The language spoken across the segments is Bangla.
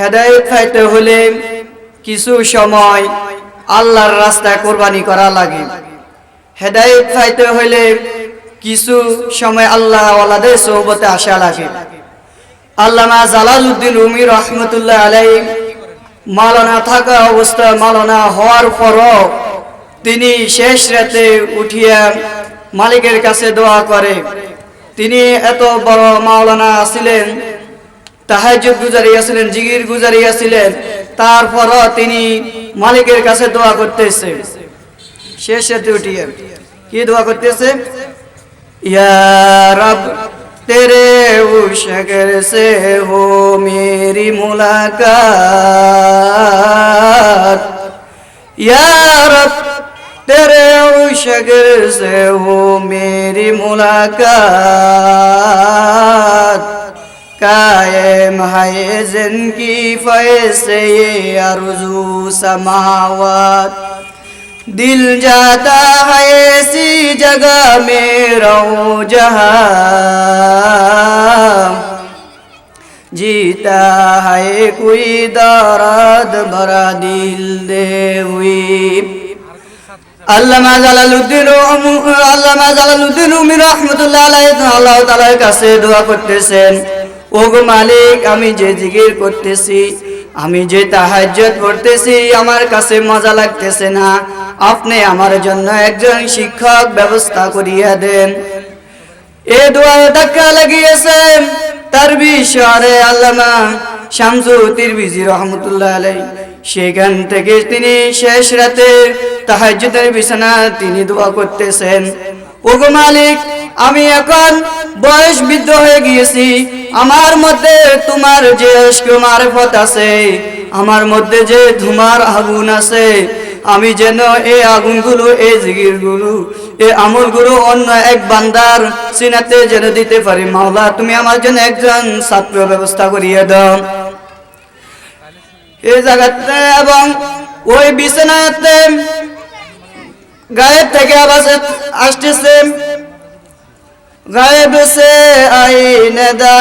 হেদায়েত পাইতে হলে কিছু সময় আল্লাহর রাস্তায় কোরবানি করা লাগে। হেদায়েত পাইতে হলে কিছু সময় আল্লাহ ওয়ালাদের সোহবতে আসা লাগে। আল্লামা জালালউদ্দিন রুমি রহমতুল্লাহ আলাই মালনা থাকা অবস্থা মালনা হওয়ার পরও তিনি শেষ রাতে উঠিয়া মালিকের কাছে দোয়া করে। তিনি এত বড় মাওলানা ছিলেন তাহাজুদ গুজারিয়াছিলেন জিগির গুজারিয়াছিলেন তারপরও তিনি মালিকের কাছে দোয়া করতেছে। শেষে উঠিয়ে কি দোয়া করতেছে? ইয়ারব তেরে উশকর সে হো মেরি মুলাকাত। ইয়ারব তেরে উশকর সে হো মেরি মুলাকাত। قائم ہے زندگی فیض سے یہ ارزو سماوات دل جاتا ہے ایسی جگہ میں رہوں جہاں جیتا ہے کوئی دارد بھرا دل دے ہوئی আল্লামা জালালউদ্দিন আল্লামা জালালউদ্দিন রহমতুল্লাহ আল্লাহ তাআলার কাছে দোয়া করতেছেন ওগো মালিক, আমি যে জিকির করতেছি, আমি যে তাহাজ্জুদ করতেছি আমার কাছে মজা লাগতেছে না। আপনি আমার জন্য একজন শিক্ষক ব্যবস্থা করিয়া দেন। এ দোয়ায় ধাক্কা লাগিয়েছেন তার বিষয়ে আল্লামা শামসু তিরমিজি রহমতুল্লাহ আলাই সেখান থেকে তিনি শেষ রাতে তাহাজ্জুদের বিছানা তিনি দোয়া করতেছেন। ওগো মালিক, আমি এখন বয়স বৃদ্ধ হয়ে গিয়েছি। আমার মধ্যে তোমার যে মারফত আছে, আমার মধ্যে যে ধুমার আগুন আছে, আমি যেন এই আগুনগুলো এই জিগিরগুলো এই আমলগুলো অন্য এক বান্দার সিনাতে যেন দিতে পারি। মাওলা, তুমি আমার জন্য একজন ছাত্র ব্যবস্থা করিয়ে দাও। এই জায়গাতে এবং ওই বিছানাতে গায়েব থেকে আওয়াজ আসতেছে। Gayb se aynada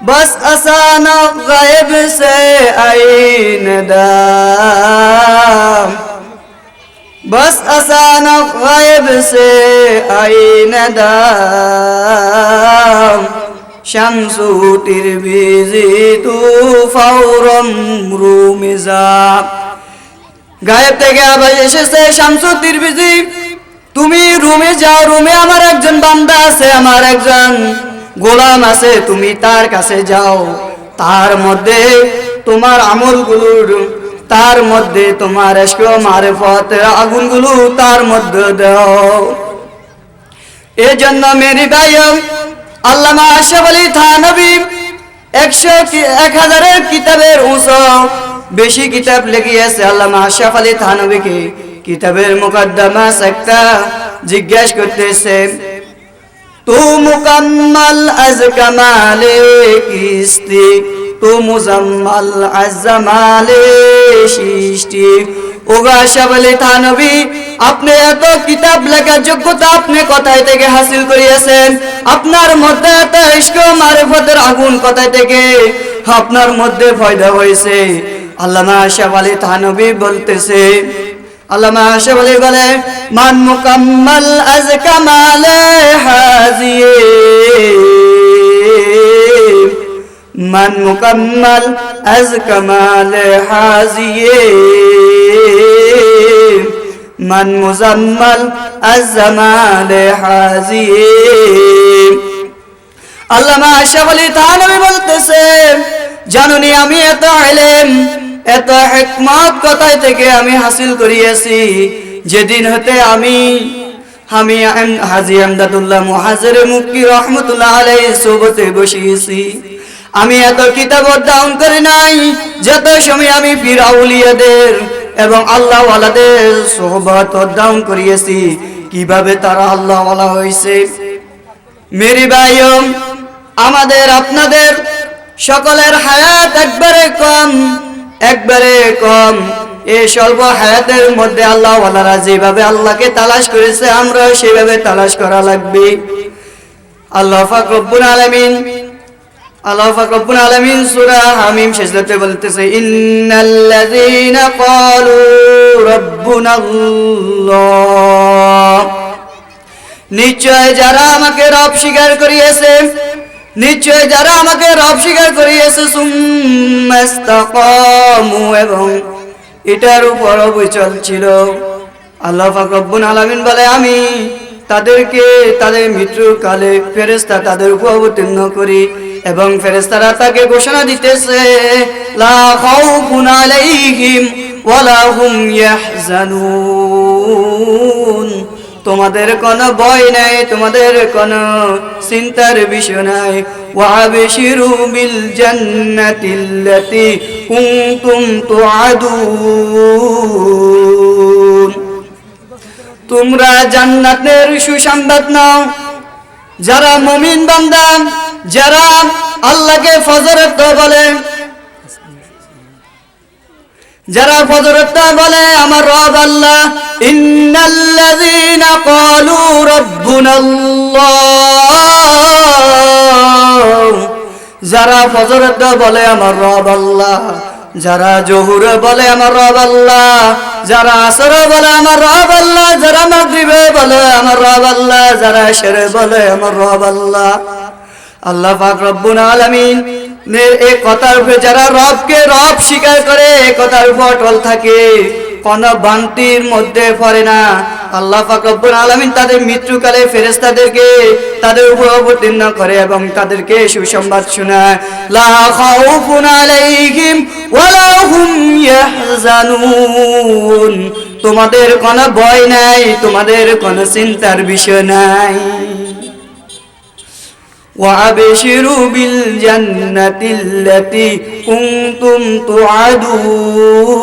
Bas asana gayb se aynada Bas asana gayb se aynada Şemsu tirbizi tu faurum rumiza Gayb teke abay eşese şemsu tirbizi তুমি রুমে যাও, রুমে আমার একজন বান্দা আছে, আমার একজন গোলাম আছে, তুমি তার কাছে যাও। তার মধ্যে তোমার আমলগুলোর, তার মধ্যে তোমার এসক মারেফত আগুনগুলো তার মধ্যে দাও। জন্য মেরি ভাই আল্লামা আশরাফ আলী থানবী একশো এক হাজারের কিতাবের উঁচ বেশি কিতাব লেগিয়েছে আল্লামা আশরাফ আলী থানবীকে। কিতাবের মুকদ্দমা একটা জিজ্ঞেস করতেছে, তু মুকাম্মাল আজ কামালে কিস্তি, তু মুজাম্মাল আজ জামালে সৃষ্টি। আপনি এত কিতাব লেখার যোগ্যতা আপনি কোথায় থেকে হাসিল করিয়েছেন? আপনার মধ্যে এত ইস্ক মারিফতের আগুন কোথায় থেকে? আপনার মধ্যে ফয়দা হয়েছে। আল্লামা আলী থানবী বলতেছে আল্লামা আশরাফ আলী বলে মান মুকাম্মাল আজ কামাল হাজিয়ে। মান মুকাম্মাল আজ কামাল হাজিয়ে। মান মুজাম্মাল আজ জামাল হাজিয়ে আল্লামা আশরাফ আলী তানবী বলতেছে, জানুনি আমি এত আলেম এত হিকমত কোথায় থেকে আমি হাসিল করিয়েছি। যেদিন হতে আমি আমি হাজি আমদাদুল্লাহ মুহাজির মুক্তি রহমতুল্লাহ আলাইহি সোবতে বসিয়েছি। আমি এত কিতাব অধ্যয়ন করি নাই, যত সময় আমি পীর আউলিয়াদের এবং আল্লাহ ওয়ালাদের সোহবত অধ্যয়ন করিয়েছি, কীভাবে তারা আল্লাহ ওয়ালা হয়েছে মেরি ভাইম আমাদের আপনাদের সকলের হায়াত একবারে কম। একবারে কম। এই স্বল্প হায়াতের মধ্যে আল্লাহ ওয়ালারা যেভাবে আল্লাহকে তালাশ করেছে আমরা সেভাবে তালাশ করা লাগবে। আল্লাহ ফাক রব্বুল আলামিন নিশ্চয় যারা আমাকে রব স্বীকার করিয়েছে নিশ্চয় যারা আমাকে রব স্বীকার করিয়েছে এবং এটার উপর অবিচল ছিল। আল্লাহ পাক রব্বুল আলামিন বলে, আমি তাদেরকে, তাদের মৃত্যুর কালে ফেরেস্তা তাদের উপর অবতীর্ণ করি এবং ফেরেস্তারা তাকে ঘোষণা দিতেছে, লা তোমাদের কোনো ভয় নাই, তোমাদের কোনো চিন্তার বিষয় নাই। ওয়াবিশিরু বিল জান্নাতিল্লাতি কুনতুম তুআদুন। তোমরা জান্নাতের সুসংবাদ নাও। যারা মুমিন বান্দা, যারা আল্লাহকে ফজরের তো বলে, যারা ফজরতা বলে, আমার রব আল্লাহ ইন্নাল্লাযীনা ক্বালু রাব্বুনাল্লাহ। যারা ফজরত বলে আমার রব আল্লাহ, যারা জহুর বলে আমার রব আল্লাহ, যারা আসর বলে আমার রব আল্লাহ, যারা মাগরিবে বলে আমার রব আল্লাহ, যারা এশরে বলে আমার রব আল্লাহ। আল্লাহ পাক রব্বুল আলামিন এই কথার উপরে যারা রবকে রব স্বীকার করে এই কথার উপর অটল থাকে। কোন বান্তির মধ্যে পড়ে না। আল্লাহ পাক রব্বুল আলামিন তাদের মৃত্যুকালে ফেরেশতাদেরকে তাদের উপর অবতীর্ণ করে এবং তাদেরকে সুসংবাদ শোনায়। লা তোমাদের কোনো ভয় নাই, তোমাদের কোনো চিন্তার বিষয় নাই। وأبشروا بالجنة التي كنتم توعدون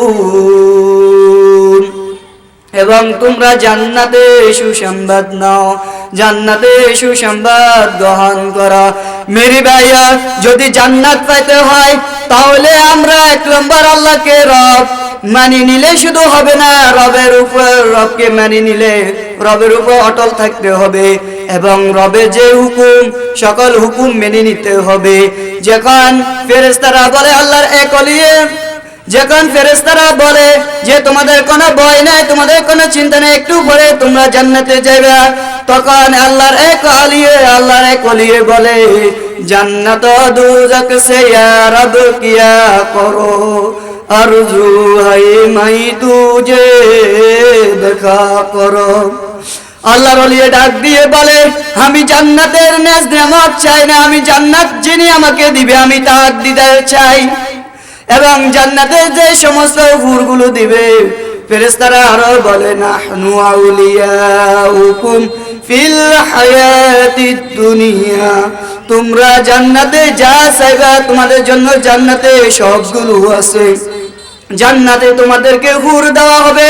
এবং তোমরা জান্নাতে সুসংবাদ নাও জান্নাতে সুসংবাদ গ্রহণ করো মেরি ভাইয়া যদি জান্নাত পাইতে হয় তাহলে আমরা এক নম্বর আল্লাহকে রব মানি নিলে শুধু হবে না রবের উপর রবকে মানি নিলে রবের উপর অটল থাকতে হবে এবং রবে যে হুকুম, সকল হুকুম মেনে নিতে হবে। যখন ফেরেস্তারা বলে, আল্লাহর এক অলিয়ে যখন ফেরেস্তারা বলে যে, তোমাদের কোনো ভয় নাই, তোমাদের কোনো চিন্তা নেই, একটু পরে তোমরা জান্নাতে যাবে তখন আল্লাহর এক আলিয়ে আল্লাহর এক অলিয়ে বলে, জান্নাত দুজক সে রব কিয়া করো, আরজু হাই মাই তুজে দেখা করো। আল্লাহর অলিয়ে ডাক দিয়ে বলে, আমি জান্নাতের নেজ নেমত চাই না, আমি জান্নাত যিনি আমাকে দিবে, আমি তার দিদার চাই। এবং জান্নাতের যে সমস্ত হুরগুলো দিবে ফেরেস্তারা আরও বলে, নাহনু আউলিয়াউকুম ফিল হায়াতিদ দুনিয়া। তোমরা জান্নাতে যা চাইবা, তোমাদের জন্য জান্নাতে সবগুলো আছে। জান্নাতে তোমাদেরকে হুর দেওয়া হবে।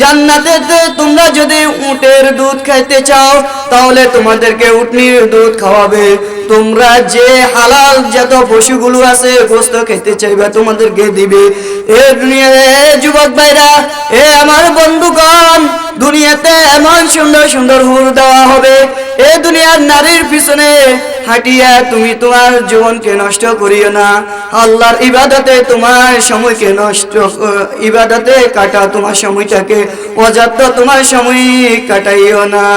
জান্নাতে তোমরা যদি উটের দুধ খাইতে চাও, তাহলে তোমাদেরকে উটনির দুধ খাওয়াবে। তোমরা যে হালাল যত পশুগুলো আছে, গোস্ত খেতে চাইবে, তোমাদেরকে দিবে। এ দুনিয়াতে যুবক ভাইরা, এ আমার বন্ধুগণ, দুনিয়াতে এমন সুন্দর সুন্দর হুর দেওয়া হবে। এ দুনিয়ার নারীর পিছনে হাঁটিয়া তুমি তোমার জীবনকে নষ্ট করিও না। আল্লাহর ইবাদতে তোমার সময়কে নষ্ট ইবাদতে কাটা তোমার সময়টাকে অযাত্র তোমার সময় কাটাইও না।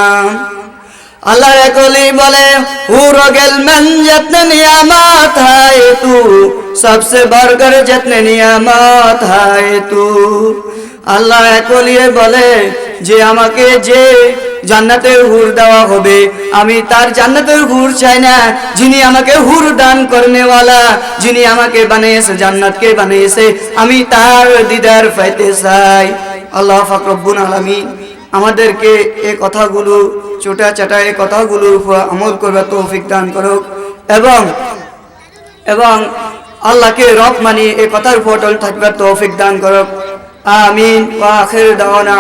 আল্লাহ একলি বলে হুর গেল মন যত্ন নিয়ামত হায় তু, সবসে বরকর যত্ন নিয়ামত হায় তু। আল্লাহ একলিয়ে বলে, যে আমাকে যে জান্নাতের হুর দেওয়া হবে। আমি তার জান্নাতের হুর চাই না। যিনি আমাকে হুর দান করনেওয়ালা, যিনি আমাকে বানিয়েছে, জান্নাতকে বানিয়েছে, আমি তার দিদার পাইতে চাই। আল্লাহ ফাকরব্বুন আলামিন আমাদেরকে এই কথাগুলো, চোটা চাটা এই কথাগুলোর উপর আমল করবার তৌফিক দান করুক। এবং এবং আল্লাহকে রব মানি এই কথার উপর অটল থাকবে তৌফিক দান করুক। আমিন। ওয়া আখির দাওয়ানা